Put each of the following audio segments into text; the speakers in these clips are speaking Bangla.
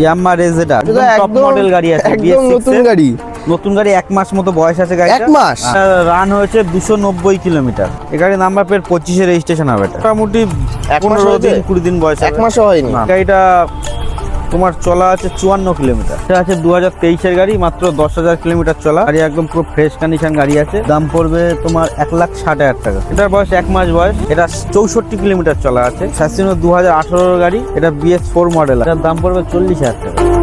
ইয়াম্মা রেজেডা টপ মডেল গাড়ি আছে একদম নতুন গাড়ি। নতুন গাড়ি এক মাস মতো বয়স আছে এক মাস? রান হয়েছে দুশো নব্বই কিলোমিটার। এ গাড়ি নাম্বার প্লেট পঁচিশে রেজিস্ট্রেশন হবে এটা। মোটামুটি পনেরো? দিন কুড়ি দিন বয়স এক। মাসও হয়নি। গাড়িটা তোমার চলা আছে চুয়ান্ন কিলোমিটার। এটা আছে দু হাজার তেইশের গাড়ি, মাত্র দশ হাজার কিলোমিটার চলা। গাড়ি একদম পুরো ফ্রেশ কন্ডিশন গাড়ি আছে। দাম পড়বে তোমার এক লাখ ষাট হাজার টাকা। এটার বয়স এক মাস বয়স। এটা চৌষট্টি কিলোমিটার চলা আছে। স্যাসিনো দু হাজার আঠারোর গাড়ি। এটা বিএস ফোর মডেল এটার দাম পড়বে চল্লিশ হাজার টাকা।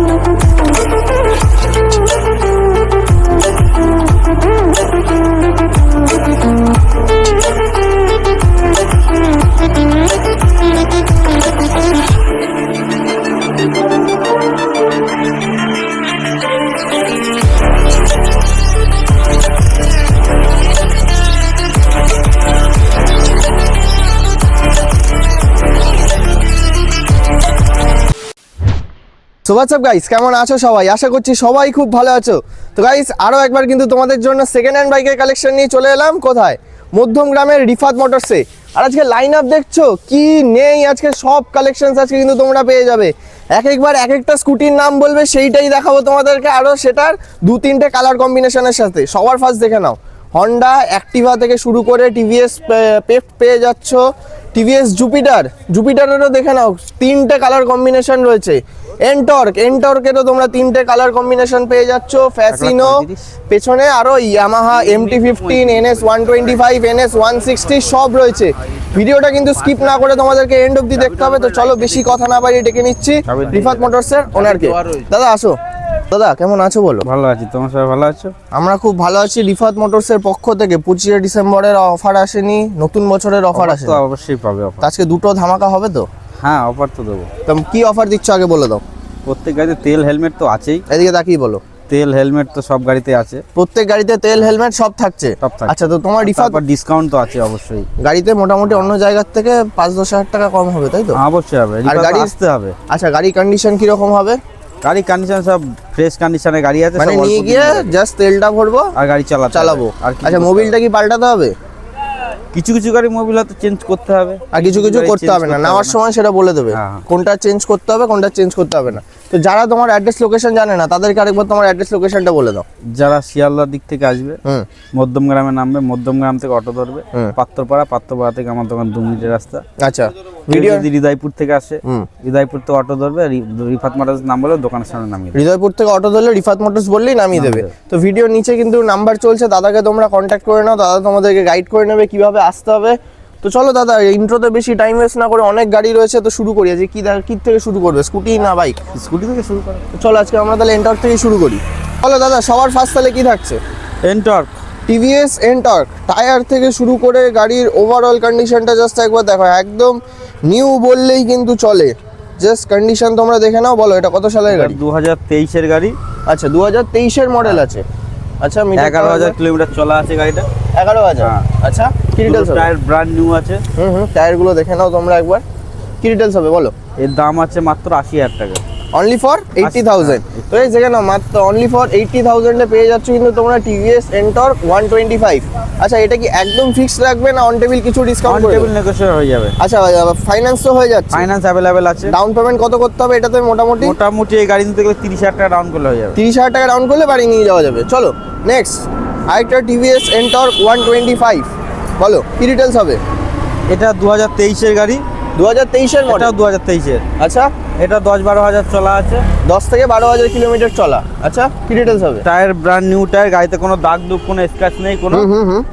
হোয়াটসঅ্যাপ গাইস কেমন আছো সবাই? আশা করছি সবাই খুব ভালো আছো। তো গাইস আরও একবার কিন্তু তোমাদের জন্য সেকেন্ড হ্যান্ড বাইকের কালেকশন নিয়ে চলে এলাম। কোথায়? মধ্যম গ্রামের রিফাত মোটরসে। আর আজকে লাইন আপ দেখছ? কি নেই? আজকে সব কালেকশনস আজকে কিন্তু তোমরা পেয়ে যাবে। এক একবার এক একটা স্কুটির নাম বলবে, সেইটাই দেখাবো তোমাদেরকে। আরও সেটার দু তিনটে কালার কম্বিনেশনের সাথে। সবার ফার্স্ট দেখে নাও। হন্ডা অ্যাক্টিভা থেকে শুরু করে টিভিএস পেফট পেয়ে যাচ্ছ। টিভিএস জুপিটার জুপিটারেরও দেখে নাও তিনটে কালার কম্বিনেশন রয়েছে। এনটর্ক এনটর্কেরও তোমরা তিনটে কালার কম্বিনেশন পেয়ে যাচ্ছ। ফ্যাসিনো পেছনে আরও Yamaha M T fifteen N S one twenty five N S one sixty সব রয়েছে। ভিডিওটা কিন্তু স্কিপ না করে তোমাদেরকে এন্ড অব্দি দেখতে হবে। তো চলো বেশি কথা না বাড়িয়ে ডেকে নিচ্ছি। রিফাত মোটরসের ওনারকে দাদা আসো। দাদা কেমন আছো বলো? ভালো আছি তোমার সবাই ভালো আছো? আমরা খুব ভালো আছি। রিফাত মোটরসের পক্ষ থেকে পঁচিশে ডিসেম্বরের অফার আসেনি নতুন বছরের অফার তো অবশ্যই পাবে অফার। আজকে দুটো ধামাকা হবে তো? হ্যাঁ অফার তো দেবো। তো কি অফার দিচ্ছ আগে বলে দাও। প্রত্যেক গাড়িতে তেল হেলমেট তো আছেই। এদিকে তাকিয়ে বলো। তেল হেলমেট তো সব গাড়িতে আছে। প্রত্যেক গাড়িতে তেল হেলমেট সব থাকছে। আচ্ছা তো তোমার রিফাত ডিসকাউন্ট তো আছে অবশ্যই। গাড়িতে মোটামুটি অন্য জায়গার থেকে পাঁচ দশ হাজার টাকা কম হবে তাই তো? অবশ্যই হবে। আর গাড়ি- আসতে হবে। আচ্ছা গাড়ির কন্ডিশন কীরকম হবে? গাড়ি কন্ডিশন সব ফ্রেশ কন্ডিশনে গাড়ি আছে মানে নিয়ে গিয়ে জাস্ট তেলটা ভরবো আর গাড়ি চালাবো চালাবো। আর আচ্ছা মোবিলটা কি পাল্টাতে হবে। কিছু কিছু গাড়ি মোবিল হয়তো চেঞ্জ করতে হবে। আর কিছু কিছু করতে হবে না। নেওয়ার সময় সেটা বলে দেবে। হ্যাঁ, হ্যাঁ। কোনটা চেঞ্জ করতে হবে কোনটা চেঞ্জ করতে হবে না। তো যারা তোমার অ্যাড্রেস লোকেশন জানে না তাদেরকে আরেকবার তোমার অ্যাড্রেস লোকেশনটা বলে দাও। যারা শিয়ালদার দিক থেকে আসবে মধ্যম গ্রামে নামবে মধ্যম গ্রাম থেকে অটো ধরবে। পাত্রপাড়া পাত্রপাড়া থেকে আমার দোকান দু মিনিটের রাস্তা। আচ্ছা ভিডিও ভিডিও যদি হৃদয়পুর থেকে আসে হৃদয়পুর থেকে অটো ধরবে রিফাত মারাজ নাম বলে দোকানের সামনে নামিয়ে হৃদয়পুর থেকে অটো ধরলে রিফাত মোটরস বললেই নামিয়ে দেবে। তো ভিডিওর নিচে কিন্তু নাম্বার চলছে দাদাকে তোমরা কন্ট্যাক্ট করে নাও দাদা তোমাদেরকে গাইড করে নেবে কীভাবে আসতে হবে। তো চলো দাদা ইন্ট্রোতে বেশি টাইম ওয়েস্ট না করে অনেক গাড়ি রয়েছে তো শুরু করি। আজকে কি কি থেকে শুরু করবে স্কুটি না বাইক স্কুটি থেকে শুরু করে। চলো আজকে আমরা তাহলে এন্টর্ক থেকে শুরু করি। চলো দাদা সবার ফার্স্ট তাহলে কি থাকছে? এনটর্ক টিভিএস এন্টর্ক টায়ার থেকে শুরু করে গাড়ির ওভারঅল কন্ডিশনটা জাস্ট একবার দেখো একদম নিউ বললেই কিন্তু চলে। জাস্ট কন্ডিশন তোমরা দেখে নাও বলো এটা কত সালের গাড়ি? দু হাজার তেইশের গাড়ি। আচ্ছা দু হাজার তেইশের মডেল আছে। আচ্ছা এগারো হাজার কিলোমিটার চলা আছে গাড়িটা। এগারো হাজার? হ্যাঁ। আচ্ছা কি ডিটেলস টায়ার ব্র্যান্ড নিউ আছে। হুম হুম টায়ারগুলো দেখে নাও তোমরা একবার। কি ডিটেলস হবে বলো? এর দাম আছে মাত্র আশি হাজার টাকা। অনলি ফর এইটটি থাউজেন্ড তো এই দেখে নাও মাত্র অনলি ফর এইটটি থাউজেন্ডে পেয়ে যাচ্ছ কিন্তু তোমরা T V S Ntorq one twenty five আচ্ছা এটা কি একদম ফিক্স রাখবে না অন টেবিল কিছু ডিসকাউন্ট করে টেবিল নেগোশিয়েট হয়ে যাবে। আচ্ছা ফাইন্যান্স তো হয়ে যাচ্ছে। ফাইন্যান্স अवेलेबल আছে। ডাউন পেমেন্ট কত করতে হবে এটাতে মোটামুটি? মোটামুটি এই গাড়ি নিতে গেলে তিরিশ হাজার টাকা ডাউন করলে হয়ে যাবে। তিরিশ হাজার টাকা ডাউন করলে বাড়ি নিয়ে যাওয়া যাবে। চলো নেক্সট আরেকটা T V S Ntorq one twenty five বলো কি ডিটেইলস হবে? এটা দু হাজার তেইশের গাড়ি। দু হাজার তেইশের এটা মডেল দু হাজার তেইশের। আচ্ছা? এটা দশ বারো হাজার চলা আছে। দশ থেকে বারো হাজার কিলোমিটার চলা। আচ্ছা কি ডিটেলস হবে? টায়ার ব্র্যান্ড নিউ টায়ার গাড়িতে কোনো দাগ দুগ কোনো স্ক্র্যাচ নেই কোনো হুম হুম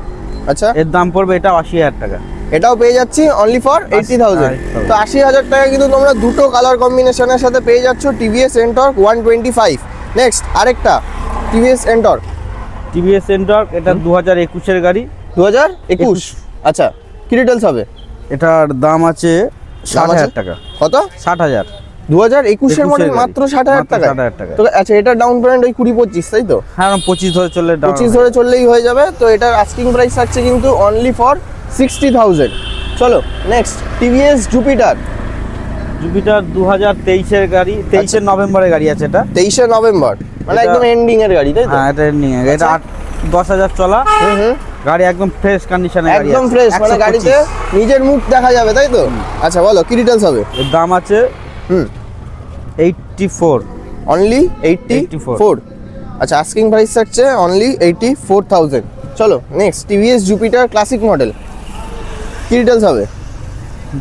আচ্ছা। এর দাম পড়বে এটা আশি হাজার টাকা। এটাও পেয়ে যাচ্ছি অনলি ফর এইটটি থাউজেন্ড 80,000 তো আশি হাজার টাকা কিন্তু তোমরা দুটো কালার কম্বিনেশনের সাথে পেয়ে যাচ্ছ T V S Ntorq one twenty five next আরেকটা T V S Ntorq T V S centre এটা দু হাজার একুশের গাড়ি। দু হাজার একুশ। আচ্ছা কি ডিটেলস হবে? এটার দাম আছে ষাট হাজার টাকা। কত? ষাট হাজার। দু হাজার একুশের 21 মডেল মাত্র ষাট হাজার টাকা 60,000 টাকা। তো আচ্ছা এটার ডাউন পেমেন্ট ওই কুড়ি পঁচিশ তাই তো? হ্যাঁ পঁচিশ ধরে চললে পঁচিশ ধরে চললেই হয়ে যাবে তো এটার আস্কিং প্রাইস থাকছে কিন্তু অনলি ফর সিক্সটি থাউজেন্ড চলো next T V S Jupiter Jupiter দু হাজার তেইশের গাড়ি তেইশের নভেম্বরের গাড়ি আছে এটা। তেইশে নভেম্বর মানে এটা- একদম এন্ডিং এর গাড়ি তাই তো? হ্যাঁ এটা নিয়ে এটা আচ্ছা। আট দশ হাজার চলা। হুম হুম। গাড়ি একদম ফ্রেশ কন্ডিশনে গাড়ি একদম ফ্রেশ মানে গাড়িতে নিজের মুখ দেখা যাবে তাই তো? আচ্ছা বলো কি ডিটেলস হবে? এর দাম আছে হুম। Eighty four only eighty 84 four আচ্ছা আস্কিং প্রাইস থাকছে অনলি এইটটি ফোর থাউজেন্ড চলো next T V S Jupiter classic model কি ডিটেলস হবে?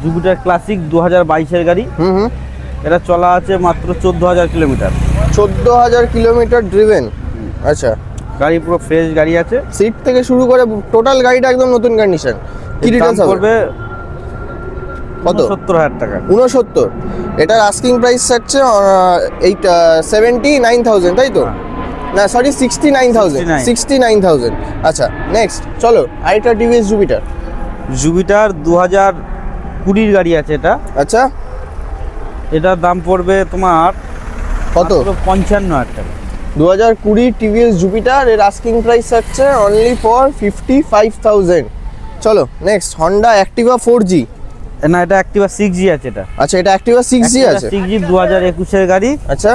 জুপিটার ক্লাসিক দু হাজার বাইশের গাড়ি। হুম হুম। এটা চলা আছে মাত্র চোদ্দ হাজার কিলোমিটার। চোদ্দ হাজার কিলোমিটার ড্রিভেন আচ্ছা। গাড়ি পুরো ফ্রেশ গাড়ি আছে। সিট থেকে শুরু করে টোটাল গাড়িটা একদম নতুন কন্ডিশন কি ডিটেলস হবে? পড়বে কত? সত্তর হাজার টাকা। উনসত্তর এটার আস্কিং প্রাইস থাকছে এইট সেভেন্টি নাইন থাউজেন্ড তাই তো? না sorry sixty nine thousand 69 sixty nine thousand আচ্ছা নেক্সট চলো আরেকটা টিভিএস জুপিটার জুপিটার দু হাজার কুড়ির গাড়ি আছে এটা। আচ্ছা। এটার দাম পড়বে তোমার কত? পঞ্চান্ন হাজার টাকা। দু হাজার কুড়ি টিভিএস জুপিটার এর আস্কিং প্রাইস থাকছে only for fifty five thousand চলো next Honda Activa four G না এটা অ্যাক্টিভা সিক্স জি আছে এটা। আচ্ছা এটা অ্যাক্টিভা সিক্স জি আছে। সিক্স জি দু হাজার একুশের গাড়ি। আচ্ছা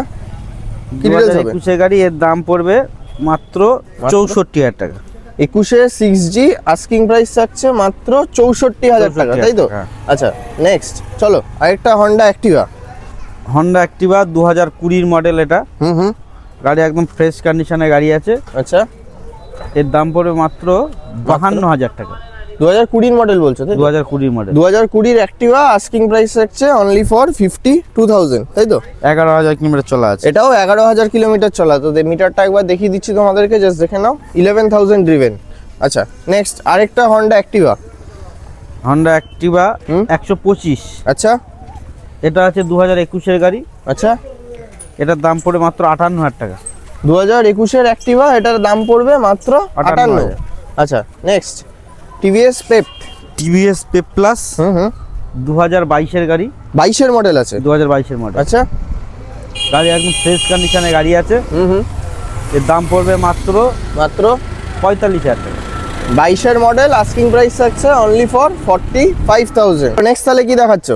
দু হাজার একুশের গাড়ি এর দাম পড়বে মাত্র চৌষট্টি হাজার টাকা। একুশে সিক্স জি আস্কিং প্রাইস থাকছে মাত্র চৌষট্টি হাজার টাকা তাই তো? হ্যাঁ। আচ্ছা নেক্সট চলো আরেকটা হন্ডা অ্যাক্টিভা হন্ডা অ্যাক্টিভা দু হাজার কুড়ির মডেল এটা। হুম হুম। গাড়ি একদম ফ্রেশ কন্ডিশনে গাড়ি আছে। আচ্ছা। এর দাম পড়বে মাত্র বাহান্ন হাজার টাকা। দু হাজার কুড়ির মডেল বলছো তাই দু হাজার কুড়ির মডেল দু হাজার কুড়ির অ্যাক্টিভা আস্কিং প্রাইস থাকছে only for fifty two thousand তাই তো? এগারো হাজার কিলোমিটার চলা আছে। এটাও এগারো হাজার কিলোমিটার চলা তো মিটারটা একবার দেখিয়ে দিচ্ছি তোমাদেরকে জাস্ট দেখে নাও। ইলেভেন থাউজেন্ড ড্রিভেন আচ্ছা নেক্সট আরেকটা হন্ডা অ্যাক্টিভা হন্ডা অ্যাক্টিভা। একশো পঁচিশ। আচ্ছা। এটা আছে দু হাজার একুশের গাড়ি। আচ্ছা। এটার দাম পড়বে মাত্র আটান্ন হাজার টাকা। দু হাজার একুশের অ্যাক্টিভা এটার দাম পড়বে মাত্র আটান্ন। আচ্ছা next T V S Pep T V S Pep plus হুম হুম। দু হাজার বাইশের গাড়ি। বাইশের মডেল আছে। দু হাজার বাইশের মডেল আচ্ছা। গাড়ি একদম ফ্রেশ কন্ডিশনে গাড়ি আছে। হুম হুম। এর দাম পড়বে মাত্র মাত্র পঁয়তাল্লিশ হাজার টাকা। বাইশের মডেল আস্কিং প্রাইস থাকছে only for forty five thousand next তাহলে কি দেখাচ্ছ?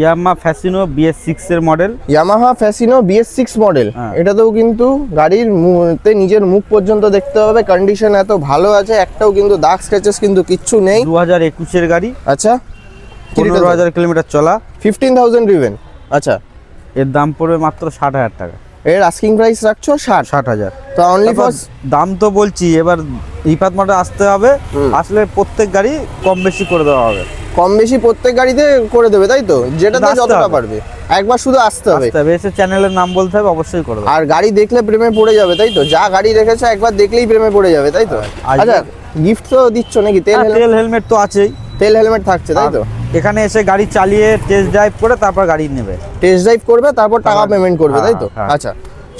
Yamaha Fascino B S six এর model Yamaha Fascino B S six model. এটাতেও কিন্তু গাড়ির মুতে নিজের মুখ পর্যন্ত দেখতে হবে। কন্ডিশন এত ভালো আছে একটাও কিন্তু দাগ স্ক্র্যাচেস কিন্তু কিচ্ছু নেই। দু হাজার একুশের গাড়ি। আচ্ছা পনেরো হাজার কিলোমিটার চলা। ফিফটিন থাউজেন্ড রিভেন আচ্ছা। এর দাম পড়বে মাত্র ষাট হাজার টাকা। এর আস্কিং প্রাইস রাখছো ষাট। ষাট হাজার। তো অনলি ফর দাম তো বলছি এবার রিফাত মাঠে আসতে হবে। আসলে প্রত্যেক গাড়ি কম বেশি করে দেওয়া হবে। কম বেশি প্রত্যেক গাড়িতে করে দেবে তাই তো? যেটাতে যতটা পারবে। একবার শুধু আসতে হবে। এসে চ্যানেলের নাম বলতে হবে অবশ্যই করে দেবে। আর গাড়ি দেখলে প্রেমে পড়ে যাবে তাই তো? যা গাড়ি রেখেছো একবার দেখলেই প্রেমে পড়ে যাবে তাই তো? আচ্ছা গিফট তো দিচ্ছ নাকি? তেল হ্যাঁ, তেল হেলমেট তো আছেই। তেল হেলমেট থাকছে তাই তো? এখানে এসে গাড়ি চালিয়ে টেস্ট ড্রাইভ করে তারপর গাড়ি নেবে। টেস্ট ড্রাইভ করবে তারপর টাকা পেমেন্ট করবে তাই তো? হ্যাঁ, হ্যাঁ। আচ্ছা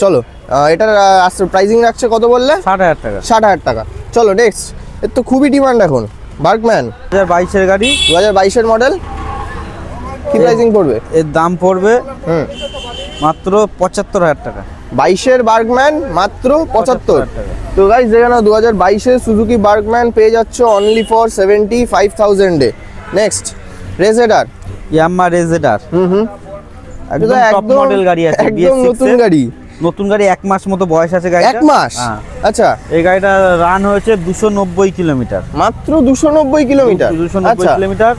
চলো এটার প্রাইসিং রাখছে কত বললে? ষাট হাজার টাকা। ষাট হাজার টাকা। চলো নেক্সট এর তো খুবই ডিমান্ড এখন। বার্কম্যান দু হাজার বাইশের গাড়ি। দু হাজার বাইশের মডেল কি প্রাইসিং পড়বে? এর দাম পড়বে হুম। মাত্র পঁচাত্তর হাজার টাকা। বাইশের বার্গম্যান মাত্র পঁচাত্তর। তো গাইজ দেখে নাও দু হাজার বাইশের সুজুকি বার্গম্যান পেয়ে যাচ্ছ অনলি ফর সেভেন্টি ফাইভ থাউজেন্ডে নেক্সট রেজেডার ইয়াম্মা রেজেডার হুম হুম। একদম এটা টপ মডেল গাড়ি আছে একদম নতুন গাড়ি। নতুন গাড়ি এক মাস মতো বয়স আছে গাড়িটা। এক মাস? হ্যাঁ। আচ্ছা। এই গাড়িটা রান হয়েছে দুশো নব্বই কিলোমিটার। মাত্র দুশো নব্বই কিলোমিটার? দুশো নব্বই আচ্ছা। কিলোমিটার।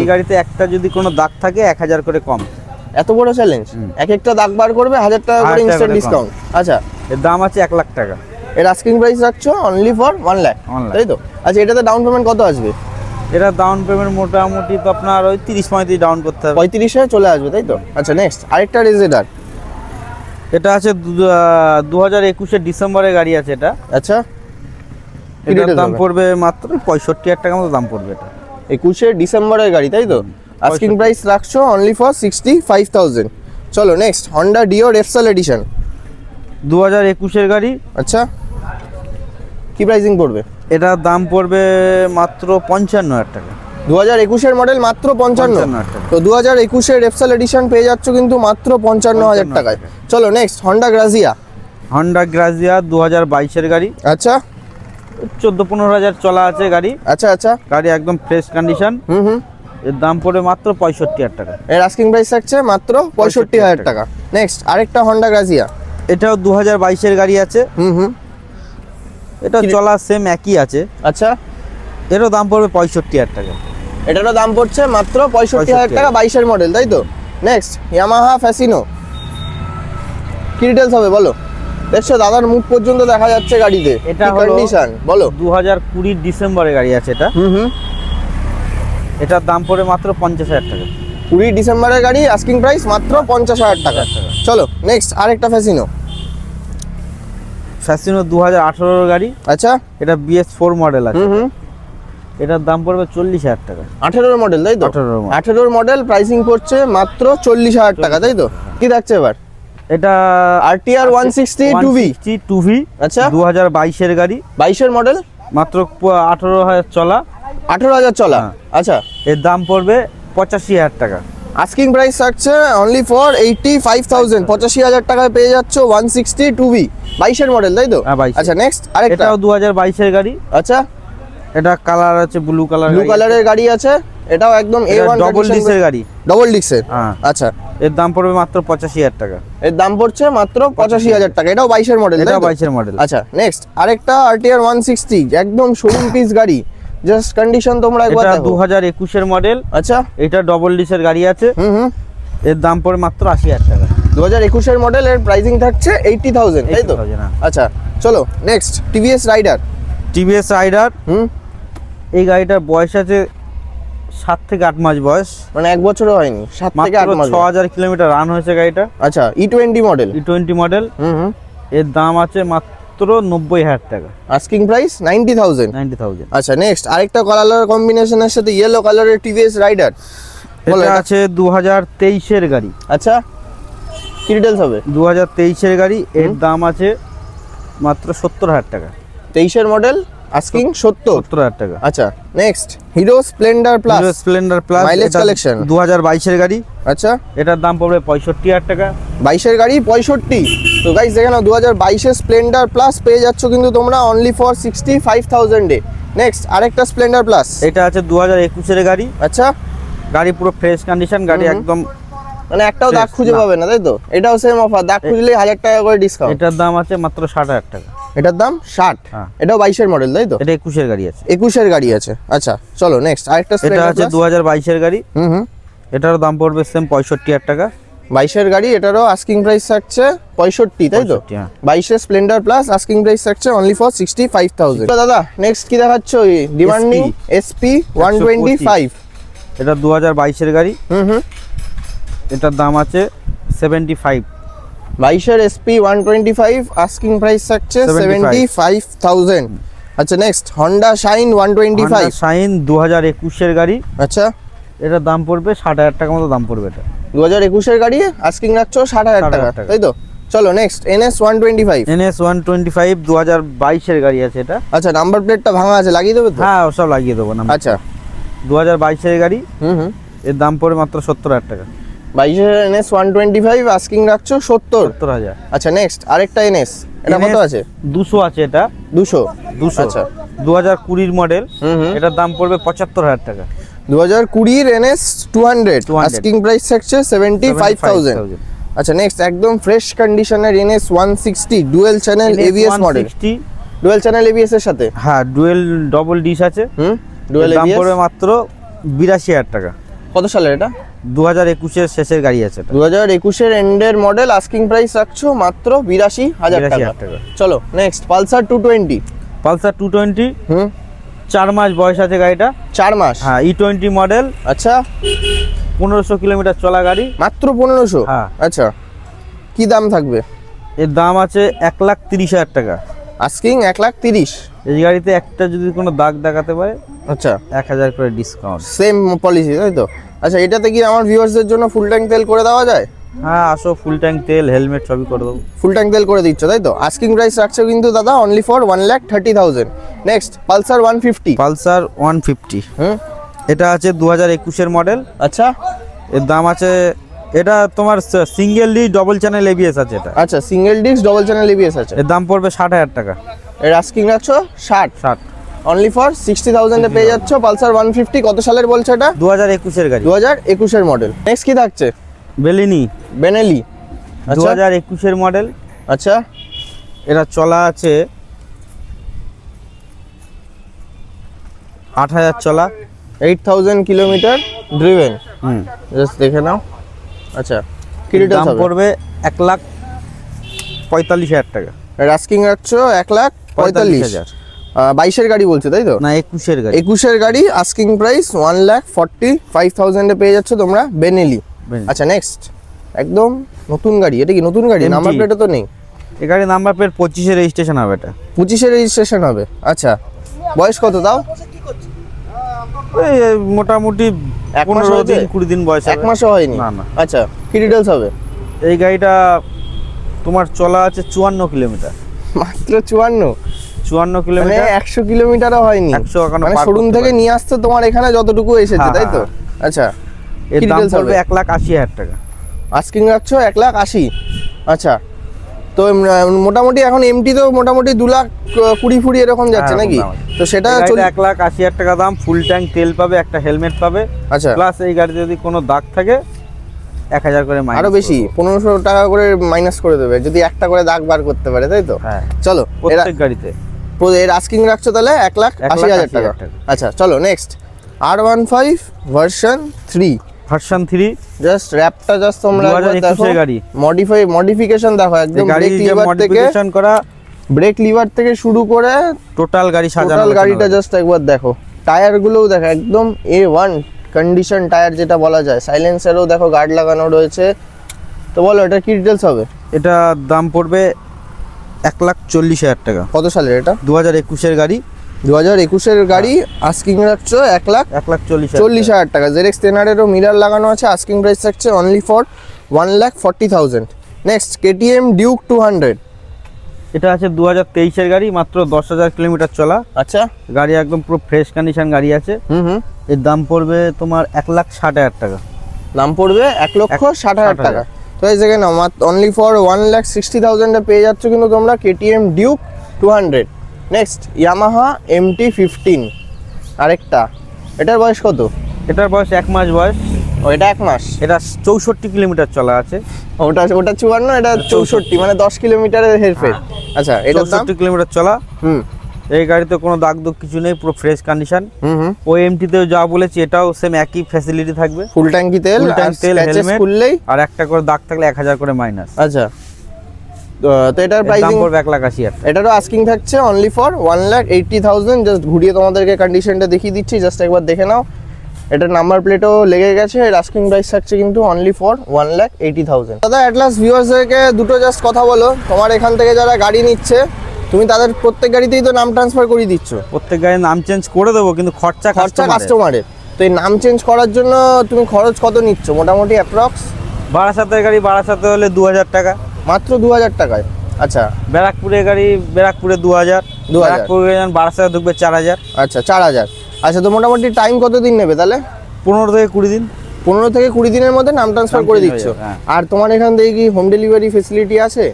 এই গাড়িতে একটা যদি কোনো দাগ থাকে এক হাজার করে কম। এত বড় চ্যালেঞ্জ এক একটা দাগ বার করবে হাজার টাকা করে ইনস্ট্যান্ট ডিসকাউন্ট আচ্ছা। এর দাম আছে এক লাখ টাকা। এর আস্কিং প্রাইস রাখছো অনলি ফর ওয়ান লাখ তাই তো? আচ্ছা এটাতে ডাউন পেমেন্ট কত আসবে? এটা ডাউন পেমেন্ট মোটামুটি তো আপনার ওই তিরিশ পঁয়ত্রিশ ডাউন করতে হবে। পঁয়ত্রিশে চলে আসবে তাই তো? আচ্ছা নেক্সট আরেকটা রেজেডার। এটা আছে দু হাজার একুশের ডিসেম্বরের গাড়ি আছে এটা। আচ্ছা। এটার দাম পড়বে মাত্র পঁয়ষট্টি হাজার টাকা মতো দাম পড়বে এটা। একুশে ডিসেম্বরের গাড়ি তাই তো? আস্কিং প্রাইস রাখছো only for sixty five thousand চলো next Honda Dio Repsol edition দু হাজার একুশের গাড়ি। আচ্ছা কি প্রাইসিং পড়বে? এটার দাম পড়বে মাত্র পঞ্চান্ন হাজার টাকা। দু হাজার একুশের মডেল মাত্র পঞ্চান্ন। 55,000 টাকা। তো দু হাজার একুশের রেফসাল এডিশন পেয়ে যাচ্ছ কিন্তু মাত্র পঞ্চান্ন হাজার 55,000 টাকায়। চলো next Honda Grazia Honda Grazia দু হাজার বাইশের গাড়ি। আচ্ছা। চোদ্দ পনেরো হাজার চলা আছে গাড়ি। আচ্ছা আচ্ছা। গাড়ি একদম ফ্রেশ কন্ডিশন হুম হুম। এর দাম পড়ে মাত্র পঁয়ষট্টি হাজার টাকা। এর আস্কিং প্রাইস থাকছে মাত্র পঁয়ষট্টি হাজার টাকা। নেক্সট আরেকটা হন্ডা গ্রাজিয়া এটাও দু হাজার বাইশের গাড়ি আছে। হুম হুম। এটা চলা সেম একই আছে। আচ্ছা। এরও দাম পড়বে পঁয়ষট্টি হাজার টাকা। এটারও দাম পড়ছে মাত্র পঁয়ষট্টি হাজার টাকা বাইশের মডেল তাই তো? নেক্সট ইয়ামাহা ফ্যাসিনো কি ডিটেলস হবে বলো? দেখছ দাদার মুখ পর্যন্ত দেখা যাচ্ছে গাড়িতে। এটা কন্ডিশন বলো। দু হাজার কুড়ির ডিসেম্বরে গাড়ি আছে এটা। হুম হুম। এটার দাম পড়ে মাত্র পঞ্চাশ হাজার টাকা। কুড়ি ডিসেম্বরের গাড়ি আস্কিং প্রাইস মাত্র পঞ্চাশ হাজার টাকা। চলো নেক্সট আরেকটা ফ্যাসিনো ফ্যাসিনো দু হাজার আঠারোর গাড়ি। আচ্ছা। এটা বিএস ফোর মডেল আছে। এটার দাম পড়বে চল্লিশ হাজার টাকা। আঠেরোর মডেল তাই তো? 18 আঠেরোর মডেল প্রাইসিং পড়ছে মাত্র চল্লিশ হাজার টাকা তাই তো? কি থাকছে এবার? এটা RTR one sixty two V two V আচ্ছা। দু হাজার বাইশের গাড়ি। বাইশের মডেল মাত্র আঠারো হাজার চলা। আঠেরো হাজার চলা। হ্যাঁ। আচ্ছা। এর দাম পড়বে পঁচাশি হাজার টাকা। আস্কিং প্রাইস থাকছে only for eighty five thousand পঁচাশি হাজার টাকায় পেয়ে যাচ্ছ ওয়ান সিক্সটি টু বি বাইশের মডেল তাই তো? হ্যাঁ, 22 আচ্ছা নেক্সট আরেকটা। এটাও দু হাজার বাইশের গাড়ি। আচ্ছা। এটা কালার আছে ব্লু কালার ব্লু কালারের গাড়ি আছে। এটাও একদম এ ওয়ান ডবল ডিসের গাড়ি। ডবল ডিক্সের হ্যাঁ। আচ্ছা। এর দাম পড়বে মাত্র পঁচাশি হাজার টাকা। এর দাম পড়ছে মাত্র পঁচাশি হাজার টাকা। এটাও বাইশের মডেল এটা বাইশের মডেল আচ্ছা নেক্সট আরেকটা আরটিআর ওয়ান সিক্সটি একদম শোরুম পিস গাড়ি। জাস্ট কন্ডিশন তোমরা একবার দেখো। দু হাজার একুশের মডেল আচ্ছা। এটা ডবল ডিসের গাড়ি আছে। হুম হুম। এর দাম পড়বে মাত্র আশি হাজার টাকা। দু হাজার একুশের মডেল এর প্রাইসিং থাকছে এইটি থাউজেন্ড তাই তো? 80,000 হ্যাঁ। আচ্ছা চলো next TVS Raider TVS Raider হুম। এই গাড়িটার বয়স আছে সাত থেকে আট মাস বয়স। মানে এক বছরও হয়নি সাত থেকে আট মাস ছ হাজার কিলোমিটার রান হয়েছে গাড়িটা। আচ্ছা E twenty model E twenty model হুম হুম। এর দাম আছে মাত্র নব্বই হাজার টাকা। Asking price ninety thousand ninety thousand আচ্ছা নেক্সট আরেকটা কালার কম্বিনেশনের সাথে ইয়েলো কালারের টিভিএস রাইডার এটা। আছে দু হাজার তেইশের গাড়ি। আচ্ছা কি ডিটেলস হবে? দু হাজার তেইশের গাড়ি এর দাম আছে মাত্র সত্তর হাজার টাকা। তেইশের মডেল আস্কিং সত্তর? সত্তর হাজার টাকা। আচ্ছা next Hero Splendor plus Splendor plus collection। দু হাজার বাইশের গাড়ি। আচ্ছা। এটার দাম পড়বে পঁয়ষট্টি হাজার টাকা। বাইশের গাড়ি পঁয়ষট্টি। তো গাইস দেখে নাও দু হাজার বাইশের স্প্লেন্ডার প্লাস পেয়ে যাচ্ছ কিন্তু তোমরা অনলি ফর সিক্সটি ফাইভ থাউজেন্ডে নেক্সট আরেকটা স্প্লেন্ডার প্লাস এটা আছে দু হাজার একুশের গাড়ি। আচ্ছা। গাড়ি পুরো ফ্রেশ কন্ডিশন গাড়ি একদম মানে একটাও দাগ খুঁজে পাবে না তাই তো? এটাও সেম অফার দাগ খুঁজলে হাজার টাকা করে ডিসকাউন্ট এটার দাম আছে মাত্র ষাট হাজার টাকা। এটার দাম ষাট? হ্যাঁ। এটাও বাইশের মডেল তাই তো? এটা একুশের গাড়ি আছে। একুশের গাড়ি আছে। আচ্ছা চলো নেক্সট আরেকটা এটা আছে দু হাজার বাইশের গাড়ি। হুম হুম। এটারও দাম পড়বে সেম পঁয়ষট্টি হাজার টাকা। বাইশের গাড়ি এটারও আস্কিং প্রাইস থাকছে পঁয়ষট্টি তাই তো? 65, হ্যাঁ। বাইশের স্প্লেন্ডার প্লাস আস্কিং প্রাইস থাকছে only for sixty five thousand দাদা নেক্সট কি দেখাচ্ছ ওই demanding SP one twenty five এটা দু হাজার বাইশের গাড়ি। হুম হুম। এটার দাম আছে সেভেন্টি ফাইভ বাইশের SP one twenty five asking price থাকছে 75 সেভেন্টি ফাইভ থাউজেন্ড আচ্ছা next Honda Shine one twenty five Shine দু হাজার একুশের গাড়ি। আচ্ছা। এটার দাম পড়বে ষাট হাজার টাকা মতো দাম পড়বে এটা। দু হাজার একুশের গাড়ি আস্কিং রাখছো ষাট হাজার 60,000 টাকা। তাই তো? চলো next NS one twenty five NS one twenty five দু হাজার বাইশের গাড়ি আছে এটা। আচ্ছা নাম্বার প্লেটটা ভাঙা আছে লাগিয়ে দেবে তো? হ্যাঁ সব লাগিয়ে দেবো না আচ্ছা। দু হাজার বাইশের গাড়ি। হুম হুম। এর দাম পড়ে মাত্র সত্তর হাজার টাকা। বাইশের NS one twenty five asking রাখছো সত্তর? সত্তর হাজার। আচ্ছা নেক্সট আরেকটা এনএস এটা কত আছে? দুশো আছে এটা। দুশো? দুশো। আচ্ছা। দু হাজার কুড়ির মডেল এটার দাম পড়বে পঁচাত্তর হাজার টাকা। দু হাজার কুড়ির NS two hundred asking price থাকছে সেভেন্টি ফাইভ থাউজেন্ড 75,000 আচ্ছা নেক্সট একদম ফ্রেশ কন্ডিশনের NS one sixty dual channel ABS model 160 dual channel ABS এর সাথে? হ্যাঁ ডুয়েল ডবল ডিশ আছে। হুম ডুয়েল দাম পড়বে মাত্র বিরাশি হাজার টাকা। কত সালের এটা? দু হাজার একুশের শেষের গাড়ি আছে দু হাজার একুশের এন্ডের মডেল আস্কিং প্রাইস রাখছো মাত্র বিরাশি হাজার 82,000 টাকা। টাকা। চলো next Pulsar two twenty Pulsar two twenty হুম। চার মাস বয়স আছে গাড়িটা। চার মাস? হ্যাঁ ই টোয়েন্টি মডেল আচ্ছা। পনেরোশো কিলোমিটার চলা গাড়ি। মাত্র পনেরোশো? হ্যাঁ। আচ্ছা। কি দাম থাকবে? এর দাম আছে এক লাখ তিরিশ হাজার টাকা। আস্কিং এক লাখ তিরিশ। এই গাড়িতে একটা যদি কোনো দাগ দেখাতে পারে আচ্ছা। এক হাজার করে ডিসকাউন্ট সেম পলিসি তাই তো? আচ্ছা এটাতে কি আমার ভিউয়ার্সদের জন্য ফুল ট্যাঙ্ক তেল করে দেওয়া যায়? হ্যাঁ আসো ফুল ট্যাঙ্ক তেল হেলমেট সবই করে দেবো। ফুল ট্যাঙ্ক তেল করে দিচ্ছ তাই তো? আস্কিং প্রাইস রাখছো কিন্তু দাদা only for one lakh thirty thousand next Pulsar one fifty Pulsar one fifty হুম? এটা আছে দু হাজার একুশের মডেল আচ্ছা। এর দাম আছে এটা তোমার single D double channel ABS আছে এটা। আচ্ছা single disc double channel ABS আছে। এর দাম পড়বে ষাট হাজার টাকা। এর আস্কিং রাখছো? ষাট। ষাট। অনলি ফর সিক্সটি থাউজেন্ডে পেয়ে যাচ্ছ। পালসার ওয়ান ফিফটি কত সালের বলছে এটা? দু হাজার একুশের গাড়ি। দু হাজার একুশের মডেল নেক্সট কি থাকছে? বেলিনি বেনেলি দু হাজার একুশের মডেল আচ্ছা। এটা চলা আছে। আট হাজার চলা। এইট থাউজেন্ড কিলোমিটার ড্রিভেন হুম। জাস্ট দেখে নাও। আচ্ছা। কি দাম পড়বে এক লাখ পঁয়তাল্লিশ হাজার টাকা। রাস্কিং রাখছো এক লাখ পঁয়তাল্লিশ হাজার। বাইশের গাড়ি বলছো তাই তো? না একুশের গাড়ি। একুশের গাড়ি asking price one lakh forty five থাউজেন্ডে পেয়ে যাচ্ছ তোমরা বেনেলি। আচ্ছা নেক্সট একদম নতুন গাড়ি এটা কি নতুন গাড়ি? নাম্বার প্লেটে তো নেই। এ গাড়ি নাম্বার প্লেট পঁচিশে রেজিস্ট্রেশন হবে এটা। পঁচিশে রেজিস্ট্রেশন হবে। আচ্ছা বয়স কত তাও? এই এই মোটামুটি এক মাস? দিন কুড়ি দিন বয়স এক মাসও হয়নি? না, না। আচ্ছা কি ডিটেলস হবে? এই গাড়িটা তোমার চলা আছে চুয়ান্ন কিলোমিটার। মাত্র চুয়ান্ন? চুয়ান্ন মানে কিলোমিটার একশো কিলোমিটারও হয়নি। 100 এখনও মানে শোরুম থেকে নিয়ে আসতে তোমার এখানে যতটুকু এসেছে তাই তো? হ্যাঁ, আচ্ছা। এর দাম পড়বে এক লাখ আশি হাজার টাকা। আস্কিং রাখছো এক লাখ আশি? আচ্ছা। তো মোটামুটি এখন এমটি তো মোটামুটি দু লাখ কুড়ি ফুড়ি এরকম যাচ্ছে হ্যাঁ, নাকি? দাম আছে। তো সেটা এক লাখ আশি হাজার টাকা দাম ফুল ট্যাঙ্ক তেল পাবে একটা হেলমেট পাবে। আচ্ছা। প্লাস এই গাড়িতে যদি কোনো দাগ থাকে এক হাজার করে আরও বেশি পনেরোশো টাকা করে মাইনাস করে দেবে যদি একটা করে দাগ বার করতে পারে তাই তো? হ্যাঁ। চলো প্রত্যেক গাড়িতে। এর আস্কিং রাখছো তাহলে এক লাখ আশি হাজার টাকা। আচ্ছা চলো next R one five version three version three just র্যাপটা just তোমরা দেখো। গাড়ি। মডিফাই মডিফিকেশন দেখো একদম গাড়ি ব্রেক লিভার থেকে করা ব্রেক লিভার থেকে শুরু করে টোটাল গাড়ি সাজানো টোটাল গাড়িটা জাস্ট একবার দেখো। টায়ার গুলোও দেখো একদম এ ওয়ান কন্ডিশন টায়ার যেটা বলা যায়। সাইলেন্সারও দেখো গার্ড লাগানো রয়েছে। তো বলো এটা কি ডিটেলস হবে? এটা দাম পড়বে এক লাখ চল্লিশ হাজার টাকা। কত সালের এটা? দু হাজার একুশের গাড়ি। দু হাজার একুশের গাড়ি আস্কিং রাখছো এক লাখ এক লাখ চল্লিশ চল্লিশ হাজার টাকা। জেরেক্স টেনারেরও মিরার লাগানো আছে আস্কিং প্রাইস থাকছে only for one lakh forty thousand next KTM Duke two hundred এটা আছে দু হাজার তেইশের গাড়ি মাত্র দশ হাজার কিলোমিটার চলা। আচ্ছা। গাড়ি একদম পুরো ফ্রেশ কন্ডিশন গাড়ি আছে। হুম হুম। এর দাম পড়বে তোমার এক লাখ ষাট হাজার টাকা। দাম পড়বে এক লক্ষ ষাট হাজার টাকা। তো এই জায়গায় না only for one lakh sixty থাউজেন্ডে পেয়ে যাচ্ছ কিন্তু তোমরা KTM Duke two hundred next Yamaha MT fifteen আরেকটা এটার বয়স কত? এটার বয়স এক মাস বয়স। ও এটা এক মাস। এটা চৌষট্টি কিলোমিটার চলা আছে। ওটা ওটা চুয়ান্ন এটা চৌষট্টি। মানে দশ কিলোমিটারের হেরফের। আচ্ছা এটা চৌষট্টি কিলোমিটার চলা। হুম। এই গাড়িতে কোনো দাগ দুগ কিছু নেই পুরো ফ্রেশ কন্ডিশন হুম হুম। ও এমটিতেও যা বলেছি এটাও সেম একই ফ্যাসিলিটি থাকবে। ফুল ট্যাঙ্কি তেল Full tank তেল, helmet। খুললেই? আর একটা করে দাগ থাকলে এক হাজার করে মাইনাস আচ্ছা। তো এটার প্রাইসিং পড়বে এক লাখ আশি। এটারও আস্কিং থাকছে only for one lakh eighty thousand just ঘুরিয়ে তোমাদেরকে কন্ডিশনটা দেখিয়ে দিচ্ছি জাস্ট একবার দেখে নাও। এটার নাম্বার প্লেটও লেগে গেছে এর আস্কিং প্রাইস থাকছে কিন্তু only for one lakh eighty thousand দাদা অ্যাটলাস ভিউয়ার্সদেরকে দুটো জাস্ট কথা বলো। তোমার এখান থেকে যারা গাড়ি নিচ্ছে তুমি তাদের প্রত্যেক গাড়িতেই তো নাম ট্রান্সফার করে দিচ্ছ। প্রত্যেক গাড়ির নাম চেঞ্জ করে দেবো কিন্তু খরচা খরচা কাস্টমার কাস্টমারের তো এই নাম চেঞ্জ করার জন্য তুমি খরচ কত নিচ্ছ? মোটামুটি অ্যাপ্রক্স বারাসাতের গাড়ি বারাসাতে হলে দু হাজার টাকা। মাত্র দু হাজার টাকায়। আচ্ছা। ব্যারাকপুরের গাড়ি ব্যারাকপুরে দু হাজার 2000 ব্যারাকপুরে যখন বারাসাতে ঢুকবে চার হাজার আচ্ছা চার হাজার আচ্ছা তো মোটামুটি টাইম কত দিন নেবে তাহলে? পনেরো থেকে কুড়ি দিন। পনেরো থেকে কুড়ি দিনের মধ্যে নাম ট্রান্সফার করে দিচ্ছ। হ্যাঁ। আর তোমার এখান থেকে কি হোম ডেলিভারি ফেসিলিটি আছে?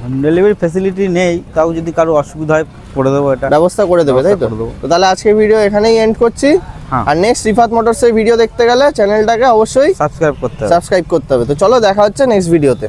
হোম ডেলিভারি ফ্যাসিলিটি নেই তাও যদি কারও অসুবিধা হয় করে দেবো এটা। ব্যবস্থা করে দেবে তাই তো। তো তাহলে আজকে ভিডিও এখানেই এন্ড করছি। হ্যাঁ। আর নেক্সট রিফাত মোটরসের ভিডিও দেখতে গেলে চ্যানেলটাকে অবশ্যই সাবস্ক্রাইব করতে হবে। সাবস্ক্রাইব করতে হবে। তো চলো দেখা হচ্ছে নেক্সট ভিডিওতে